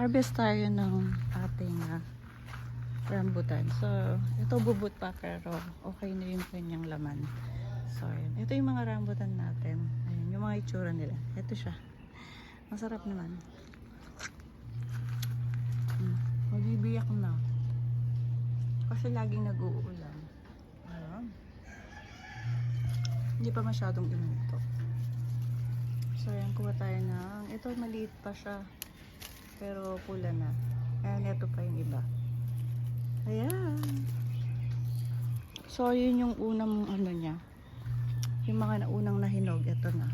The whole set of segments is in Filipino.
harvest tayo ng ating ah, rambutan. So, ito bubot pa pero okay na yung kanyang laman. So, ayan. Ito yung mga rambutan natin. Ayan, yung mga itsura nila. Ito siya. Masarap naman. Hmm. Mabibiyak na. Kasi laging nag-uulan. Ayan. Hindi pa masyadong inuto. So, ayan, kuha tayo ng... Ito, maliit pa siya. Pero pula na. Ayan, ito pa yung iba. Ayan. So, yun yung unang ano niya. Yung mga naunang nahinog, ito na.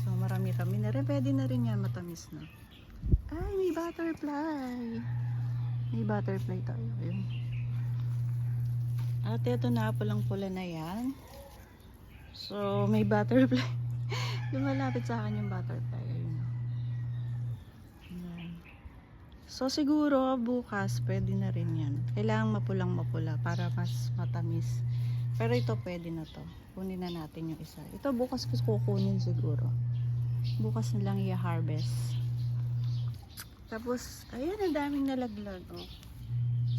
So, marami-rami na rin. Pwede na rin yan, matamis na. Ay, may butterfly. May butterfly tayo. Ayun. At ito na, pulang-pula na yan. So, may butterfly. Lumalapit sa akin yung butterfly. Ayun. Ayan. So, siguro bukas pwede na rin yan. Kailangan mapulang mapula para mas matamis. Pero ito pwede na to. Kunin na natin yung isa. Ito bukas ko kukunin siguro. Bukas na lang i-harvest. Tapos, ayan, ang daming nalaglag. Oh.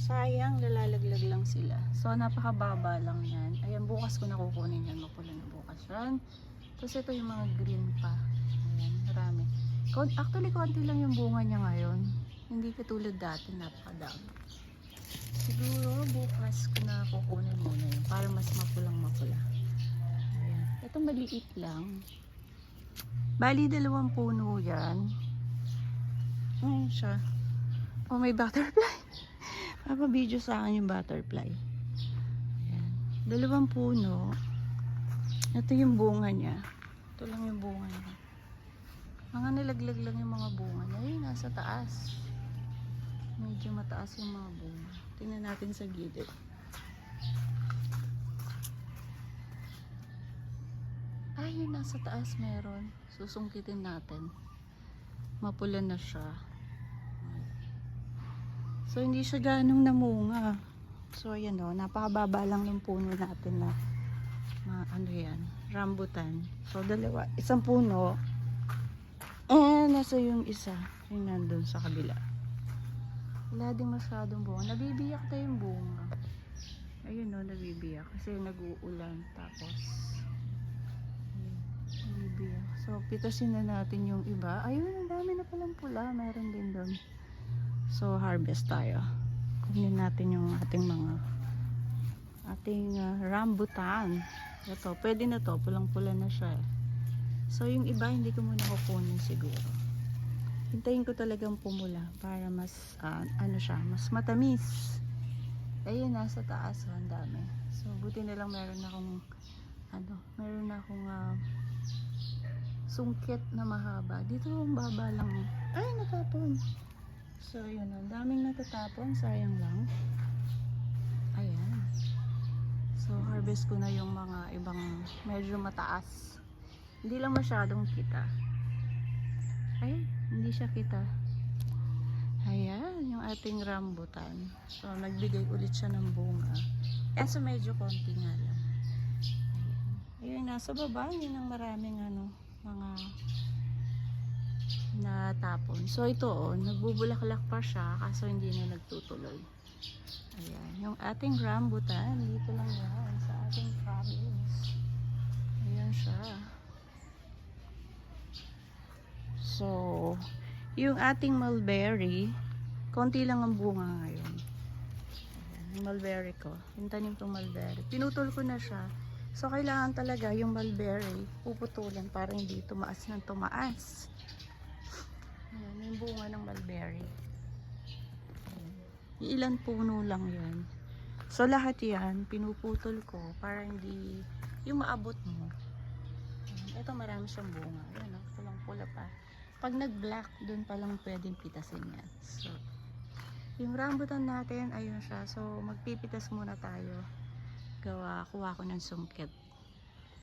Sayang, nalalaglag lang sila. So, napakababa lang yan. Ayan, bukas ko na kukunin yan. Mapula na bukas yan. Tapos ito yung mga green pa. Ayan, marami. Actually, konti lang yung bunga niya ngayon. Hindi katulad dati, napakadami. Siguro, bukas ko na kukunin muna yun. Para mas mapulang mapula. Ayan. Ito maliit lang. Bali, dalawang puno yan. Ayan siya. Oh, may butterfly. Papabideo sa akin yung butterfly. Ayan. Dalawang puno. Ito yung bunga niya. Ito lang yung bunga niya. Mga nilaglag lang yung mga bunga niya. Ayun, nasa taas. Medyo mataas yung mga bunga. Tingnan natin sa gilid. Ay, yun, nasa taas meron. Susungkitin natin. Mapula na siya. So, hindi siya ganong namunga. So, ayan o. Napakababa lang ng puno natin na ma, ano yan, rambutan. So, dalawa. Isang puno. Eh, nasa yung isa. Yung nandun sa kabila. Wala din masyadong bunga. Nabibiyak na yung bunga. Ayun o, nabibiyak. Kasi nag-uulan. Tapos, nabibiyak. So, pitasin na natin yung iba. Ayun, ang dami na palang pula. Meron din doon. So, harvest tayo. Kunin natin yung ating mga ating ah, rambutan. Ito, pwede na to. Pulang-pula na siya. eh. So, yung iba, hindi ko muna kukunin siguro. Hintayin ko talagang pumula para mas, ah, ano siya, mas matamis. Ayun, nasa taas. oh, Ang dami. So, buti na lang meron akong, ano, meron akong ah, sungkit na mahaba. Dito, ang baba lang. Ay, natapon. So, yun. Ang daming natatapon. Sayang lang. Ayan. So, harvest ko na yung mga ibang medyo mataas. Hindi lang masyadong kita. Ay, hindi siya kita. Ayan, yung ating rambutan. So, nagbigay ulit siya ng bunga. Eh, so medyo konti nga lang. Ayan. Ayun, nasa baba. Yun ang maraming ano, mga natapon. So, ito oh, nagbubulaklak pa siya kaso hindi na nagtutuloy. Ayan, yung ating rambutan, dito lang yan sa ating province. Ayan siya. So, yung ating mulberry, konti lang ang bunga ngayon. Yung mulberry ko. Yung tanim kong mulberry. Pinutol ko na siya. So, kailangan talaga yung mulberry puputulan para hindi tumaas ng tumaas. Ayan, yung bunga ng mulberry. Ilan puno lang yan. So, lahat yan, pinuputol ko para hindi yung maabot mo. Ito marami siyang bunga. Ayan, oh, pulang-pula pa. Pag nag-black, dun pa lang pwedeng pitasin yan. So, yung rambutan natin, ayun siya. So, magpipitas muna tayo. Gawa, kuha ko ng sungkit.